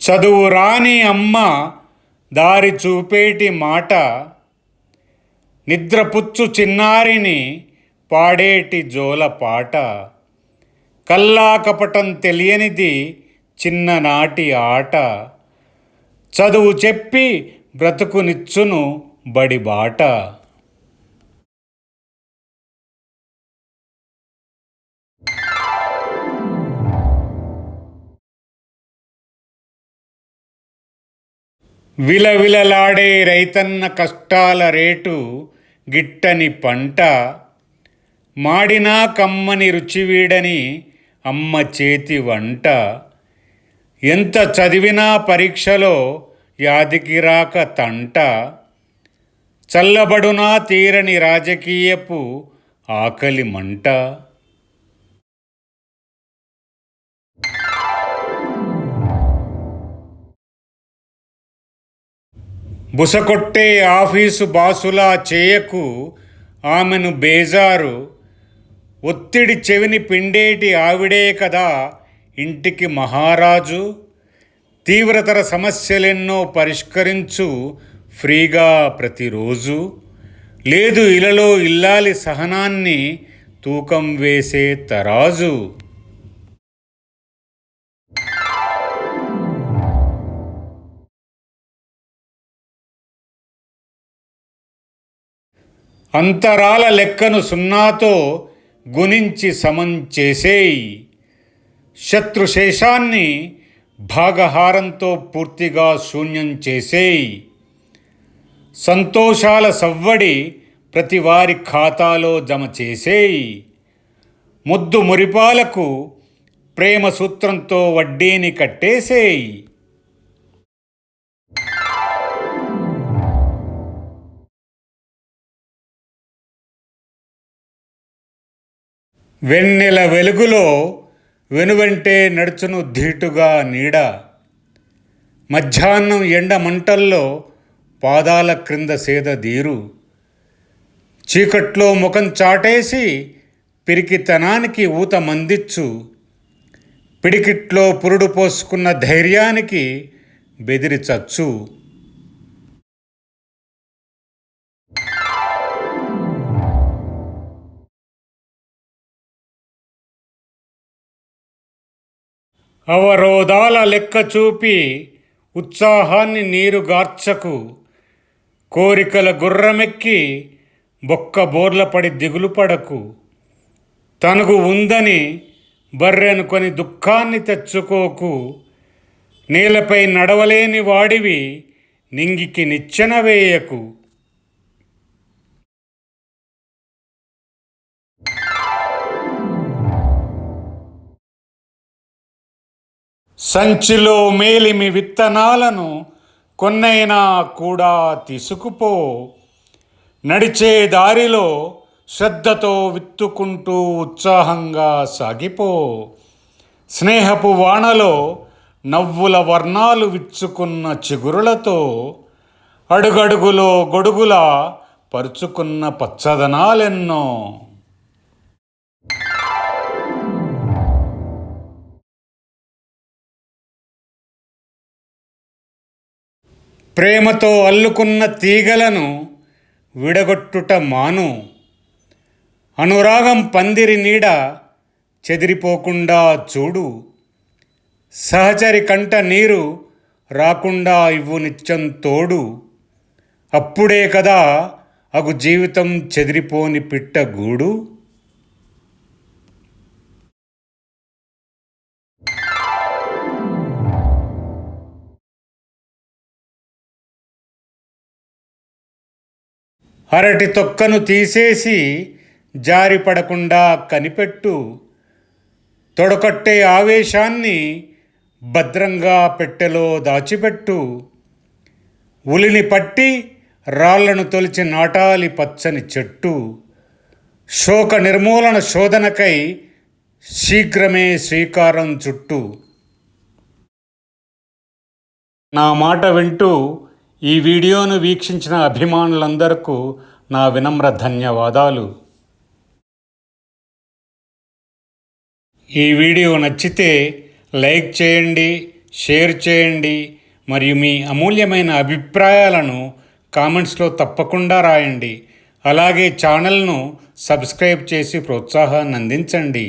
చదువు రాని అమ్మ దారి చూపేటి మాట నిద్రపుచ్చు చిన్నారిని పాడేటి జోల పాట. కల్లా కపటం తెలియనిది చిన్ననాటి ఆట. చదువు చెప్పి బ్రతుకునిచ్చును బడి విలవిలలాడే రైతన్న కష్టాల రేటు గిట్టని పంట మాడినా కమ్మని రుచివీడని అమ్మ చేతి వంట. ఎంత చదివినా పరీక్షలో యాదికి రాక తంట. చల్లబడునా తీరని రాజకీయపు ఆకలి మంట. బుసకొట్టే ఆఫీసు బాసులా చేయకు ఆమెను బేజారు. ఒత్తిడి చెవిని పిండేటి ఆవిడే కదా ఇంటికి మహారాజు. తీవ్రతర సమస్యలెన్నో పరిష్కరించు ఫ్రీగా ప్రతిరోజు. లేదు ఇలలో ఇల్లాలి సహనాన్ని తూకం వేసే తరాజు. అంతరాల లెక్కను సున్నాతో గుణించి సమం చేసేయి. శత్రుశేషాన్ని భాగహారంతో పూర్తిగా శూన్యం చేసేయి. సంతోషాల సవ్వడి ప్రతి వారి ఖాతాలో జమ చేసేయి. ముద్దు మురిపాలకు ప్రేమ సూత్రంతో వడ్డీని కట్టేసేయి. వెన్నెల వెలుగులో వెనువెంటే నడుచును ధీటుగా నీడ. మధ్యాహ్నం ఎండ మంటల్లో పాదాల క్రింద సేద దీరు. చీకట్లో ముఖం చాటేసి పిరికితనానికి ఊత మందిచ్చు. పిడికిట్లో పురుడు పోసుకున్న ధైర్యానికి బెదిరి చచ్చు. అవరోధాల లెక్క చూపి ఉత్సాహాన్ని నీరుగార్చకు కోరికల గుర్రమెక్కి బొక్క బోర్లపడి దిగులు పడకు. తనకు ఉందని బర్రెనుకొని దుఃఖాన్ని తెచ్చుకోకు. నేలపై నడవలేని వాడివి నింగికి నిచ్చెన వేయకు. సంచిలో మేలిమి విత్తనాలను కొన్నైనా కూడా తీసుకుపో. నడిచే దారిలో శ్రద్ధతో విత్తుకుంటూ ఉత్సాహంగా సాగిపో. స్నేహపు వానలో నవ్వుల వర్ణాలు విచ్చుకున్న చిగురులతో అడుగడుగులో గొడుగులా పరుచుకున్న పచ్చదనాలెన్నో. ప్రేమతో అల్లుకున్న తీగలను విడగొట్టుట మాను. అనురాగం పందిరి నీడ చెదిరిపోకుండా చూడు. సహచరి కంట నీరు రాకుండా ఇవ్వు నిత్యం తోడు. అప్పుడే కదా అగు జీవితం చెదిరిపోని పిట్ట గూడు. అరటి తొక్కను తీసేసి జారిపడకుండా కనిపెట్టు. తొడకట్టే ఆవేశాన్ని భద్రంగా పెట్టెలో దాచిపెట్టు. ఉలిని పట్టి రాళ్ళను తొలిచి నాటాలి పచ్చని చెట్టు. శోక నిర్మూలన శోధనకై శీఘ్రమే శ్రీకారం చుట్టూ. నా మాట వింటూ ఈ వీడియోను వీక్షించిన అభిమానులందరకు నా వినమ్ర ధన్యవాదాలు. ఈ వీడియో నచ్చితే లైక్ చేయండి షేర్ చేయండి మరియు మీ అమూల్యమైన అభిప్రాయాలను కామెంట్స్లో తప్పకుండా రాయండి. అలాగే ఛానల్ను సబ్స్క్రైబ్ చేసి ప్రోత్సాహాన్ని అందించండి.